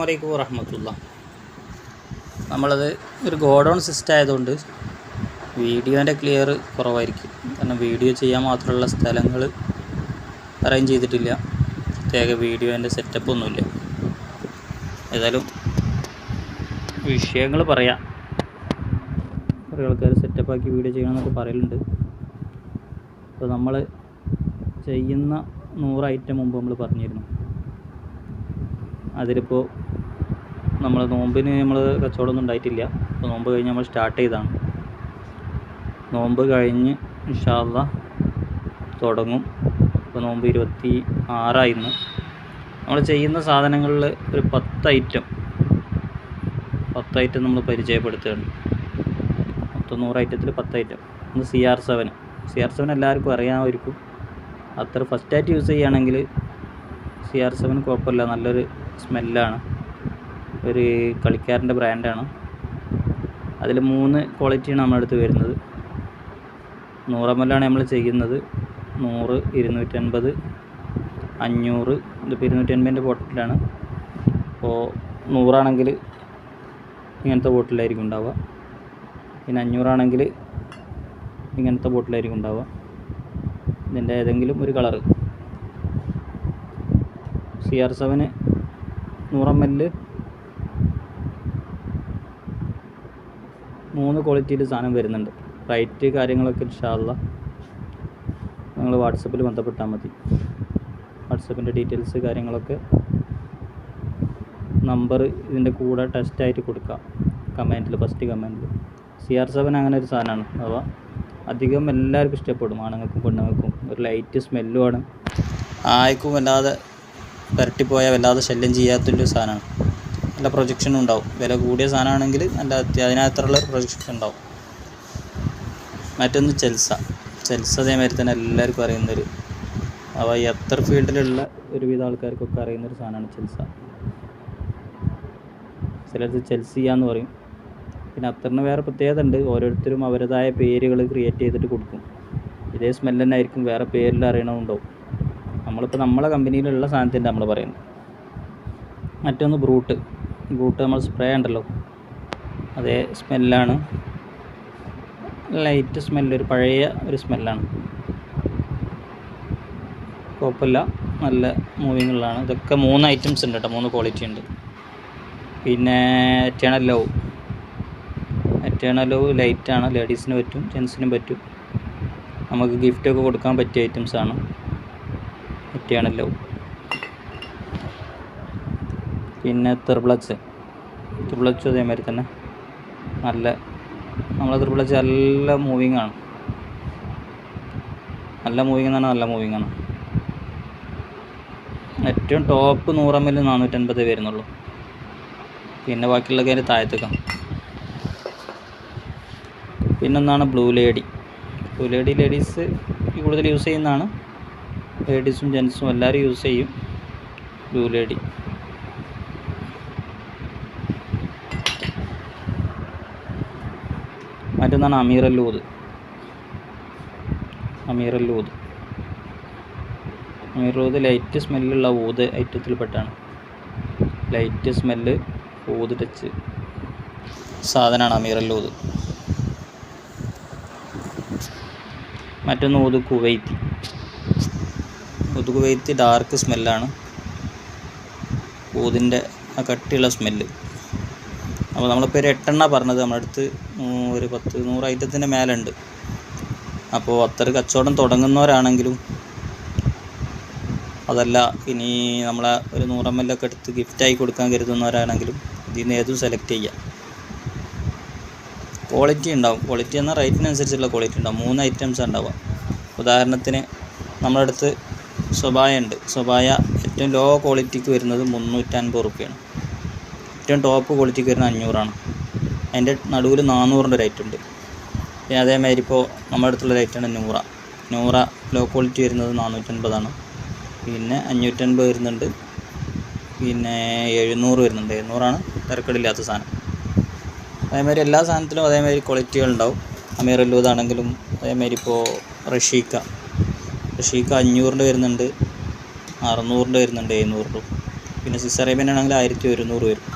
വലൈക്കും വറഹമത്തുള്ള. നമ്മളത് ഒരു ഗോഡൗൺ സിസ്റ്റം ആയതുകൊണ്ട് വീഡിയോന്റെ ക്ലിയർ കുറവായിരിക്കും. കാരണം വീഡിയോ ചെയ്യാൻ മാത്രമുള്ള സ്ഥലങ്ങൾ അറേഞ്ച് ചെയ്തിട്ടില്ല. പ്രത്യേക വീഡിയോന്റെ സെറ്റപ്പ് ഒന്നുമില്ല. ഏതായാലും വിഷയങ്ങൾ പറയാം. കുറേ ആൾക്കാർ സെറ്റപ്പാക്കി വീഡിയോ ചെയ്യണമെന്നൊക്കെ പറയലുണ്ട്. അപ്പോൾ നമ്മൾ ചെയ്യുന്ന നൂറ് ഐറ്റം മുമ്പ് നമ്മൾ പറഞ്ഞിരുന്നു. അതിലിപ്പോൾ നമ്മൾ നോമ്പിന് നമ്മൾ കച്ചവടമൊന്നും ഉണ്ടായിട്ടില്ല. അപ്പോൾ നോമ്പ് കഴിഞ്ഞ് നമ്മൾ സ്റ്റാർട്ട് ചെയ്തതാണ് നോമ്പ് കഴിഞ്ഞ് ഇൻഷാല്ല തുടങ്ങും. ഇപ്പോൾ നോമ്പ് ഇരുപത്തി ആറായിരുന്നു നമ്മൾ ചെയ്യുന്ന സാധനങ്ങളിൽ ഒരു പത്ത് ഐറ്റം. പത്ത് ഐറ്റം നമ്മൾ പരിചയപ്പെടുത്തുകയാണ്. നൂറ് ഐറ്റത്തിൽ പത്ത് ഐറ്റം. ഒന്ന് C R seven. C R seven എല്ലാവർക്കും അറിയാമായിരിക്കും. അത്ര ഫസ്റ്റായിട്ട് യൂസ് ചെയ്യുകയാണെങ്കിൽ സി ആർ സെവൻ കുഴപ്പമില്ല. നല്ലൊരു സ്മെല്ലാണ്. ഒരു കളിക്കാരന്റെ ബ്രാൻഡാണ്. അതിൽ മൂന്ന് ക്വാളിറ്റിയാണ് നമ്മുടെ അടുത്ത് വരുന്നത്. നൂറമ്മലാണ് നമ്മൾ ചെയ്യുന്നത്. നൂറ് ഇരുന്നൂറ്റൻപത് അഞ്ഞൂറ് ഇതിപ്പോൾ ഇരുന്നൂറ്റൻപതിന്റെ ബോട്ടിലാണ്. അപ്പോൾ നൂറാണെങ്കിൽ ഇങ്ങനത്തെ ബോട്ടിലായിരിക്കും ഉണ്ടാവുക. പിന്നെ അഞ്ഞൂറാണെങ്കിൽ ഇങ്ങനത്തെ ബോട്ടിലായിരിക്കും ഉണ്ടാവുക. ഇതിന്റെ ഏതെങ്കിലും ഒരു കളറ്. സി ആർ സെവന് നൂറ് എം എല്ലിൽ മൂന്ന് ക്വാളിറ്റിയിൽ സാധനം വരുന്നുണ്ട്. റൈറ്റ് കാര്യങ്ങളൊക്കെ ഇൻഷാല്ല നിങ്ങൾ വാട്സപ്പിൽ ബന്ധപ്പെട്ടാൽ മതി. വാട്സപ്പിന്റെ ഡീറ്റെയിൽസ് കാര്യങ്ങളൊക്കെ നമ്പർ ഇതിന്റെ കൂടെ ടെസ്റ്റ് ആയിട്ട് കൊടുക്കാം. കമന്റിൽ ഫസ്റ്റ് കമന്റിൽ സി ആർ സെവൻ അങ്ങനെ ഒരു സാധനമാണ് അപ്പോൾ അധികം എല്ലാവർക്കും ഇഷ്ടപ്പെടും ആണുങ്ങൾക്കും പെണ്ണുങ്ങൾക്കും. ഒരു ലൈറ്റ് സ്മെല്ലുമാണ് ആയിക്കും വല്ലാതെ പുരട്ടിപ്പോയാൽ വല്ലാതെ ശല്യം ചെയ്യാത്തൊരു സാധനമാണ്. നല്ല പ്രൊജക്ഷനും ഉണ്ടാവും. വില കൂടിയ സാധനമാണെങ്കിൽ നല്ല അതിനകത്തുള്ള പ്രൊജക്ഷൻ ഉണ്ടാവും. മറ്റൊന്ന് ചെൽസ. ചെൽസ അതേമാതിരി തന്നെ എല്ലാവർക്കും അറിയുന്നൊരു അവ എത്ര ഫീൽഡിലുള്ള ഒരുവിധ ആൾക്കാർക്കൊക്കെ അറിയുന്നൊരു സാധനമാണ് ചെൽസ. ചിലത് ചെൽസ് ചെയ്യാന്ന് പറയും. പിന്നെ അത്തറിന് വേറെ പ്രത്യേകത ഉണ്ട്. ഓരോരുത്തരും അവരുടേതായ പേരുകൾ ക്രിയേറ്റ് ചെയ്തിട്ട് കൊടുക്കും. ഇതേ സ്മെല്ല് തന്നെ ആയിരിക്കും. വേറെ പേരിൽ അറിയണമുണ്ടാവും നമ്മളിപ്പോൾ നമ്മളെ കമ്പനിയിലുള്ള സാധനത്തിന്റെ നമ്മൾ പറയുന്നത്. മറ്റൊന്ന് ബ്രൂട്ട്. ബ്രൂട്ട് നമ്മൾ സ്പ്രേ ഉണ്ടല്ലോ. അതേ സ്മെല്ലാണ്. ലൈറ്റ് സ്മെല്ല് ഒരു പഴയ ഒരു സ്മെല്ലാണ്. കുഴപ്പമില്ല. നല്ല മൂവിങ്ങുള്ളതാണ് ഇതൊക്കെ മൂന്ന് ഐറ്റംസ് ഉണ്ട് കേട്ടോ. മൂന്ന് ക്വാളിറ്റി ഉണ്ട്. പിന്നെ എറ്റേണൽ ലവ് എറ്റേണൽ ലവ് ലൈറ്റാണ് ലേഡീസിന് പറ്റും. ജെൻസിനും പറ്റും. നമുക്ക് ഗിഫ്റ്റൊക്കെ കൊടുക്കാൻ പറ്റിയ ഐറ്റംസാണ് ലവ് പിന്നെ ത്രിപ്ലച്ച് ത്രിപ്ലച്ച് അതേമാതിരി തന്നെ നല്ല നമ്മളെ ത്രിപ്ലച്ച് നല്ല മൂവിങ് ആണ്. നല്ല മൂവിങ് പറഞ്ഞാൽ നല്ല മൂവിങ് ആണ്. ഏറ്റവും ടോപ്പ് നൂറ് എം എൽ നാനൂറ്റൻപത് വരുന്നുള്ളൂ. പിന്നെ ബാക്കിയുള്ള കാര്യം താഴത്തേക്കാണ്. പിന്നൊന്നാണ് blue lady blue lady ladies കൂടുതൽ യൂസ് ചെയ്യുന്നതാണ് ലേഡീസും ജെൻസും എല്ലാവരും യൂസ് ചെയ്യും. ബ്ലൂ ലേഡി മറ്റൊന്നാണ് അമീറല്ലൂത് അമീറല്ലൂത് അമീറൂത് ലൈറ്റ് സ്മെല്ലുള്ള ഊത് ഐറ്റത്തിൽപ്പെട്ടാണ് ലൈറ്റ് സ്മെല്ല് ഊത് ടച്ച് സാധനമാണ് അമീറല്ലൂത് മറ്റൊന്ന് ഊത് കുവൈത്തി ഊത് വെയ്ത്ത് ഡാർക്ക് സ്മെല്ലാണ് കൂതിന്റെ ആ കട്ടിയുള്ള സ്മെല്ല് അപ്പോൾ നമ്മളിപ്പോൾ ഒരു എട്ടെണ്ണ പറഞ്ഞത്. നമ്മുടെ അടുത്ത് ഒരു പത്ത് നൂറ് ഐറ്റത്തിന്റെ മേലുണ്ട്. അപ്പോൾ അത്ര കച്ചവടം തുടങ്ങുന്നവരാണെങ്കിലും അതല്ല ഇനി നമ്മളെ ഒരു നൂറ് ഒക്കെ എടുത്ത് ഗിഫ്റ്റായി കൊടുക്കാൻ കരുതുന്നവരാണെങ്കിലും ഇതിൽ നിന്ന് ഏതും സെലക്ട് ചെയ്യാം. ക്വാളിറ്റി ഉണ്ടാവും. ക്വാളിറ്റി എന്നാൽ റേറ്റിനനുസരിച്ചുള്ള ക്വാളിറ്റി ഉണ്ടാവും. മൂന്ന് ഐറ്റംസ് ഉണ്ടാവുക. ഉദാഹരണത്തിന് നമ്മുടെ അടുത്ത് സ്വബായ ഉണ്ട് സ്വഭായ ഏറ്റവും ലോ ക്വാളിറ്റിക്ക് വരുന്നത് മുന്നൂറ്റൻപത് റുപ്യാണ്. ഏറ്റവും ടോപ്പ് ക്വാളിറ്റിക്ക് വരുന്നത് അഞ്ഞൂറാണ്. അതിന്റെ നടുവിൽ നാനൂറിന്റെ റേറ്റ് ഉണ്ട്. പിന്നെ അതേമാതിരി ഇപ്പോൾ നമ്മുടെ അടുത്തുള്ള റേറ്റാണ് നൂറ. നൂറ ലോ ക്വാളിറ്റി വരുന്നത് നാനൂറ്റൻപതാണ് പിന്നെ അഞ്ഞൂറ്റൻപത് വരുന്നുണ്ട്. പിന്നെ എഴുന്നൂറ് വരുന്നുണ്ട്. എഴുന്നൂറാണ് തിരക്കടില്ലാത്ത സാധനം. അതേമാതിരി എല്ലാ സാധനത്തിലും അതേമാതിരി ക്വാളിറ്റികൾ ഉണ്ടാവും. അമീറല്ലൂതാണെങ്കിലും അതേമാതിരി ഇപ്പോൾ റഷീക്ക. റഷീക്ക അഞ്ഞൂറിന്റെ വരുന്നുണ്ട് അറുന്നൂറിന്റെ വരുന്നുണ്ട് എഴുന്നൂറിന്റെ പിന്നെ സിസ് അറേബ്യൻ ആണെങ്കിൽ ആയിരത്തി ഒരുന്നൂറ് വരും.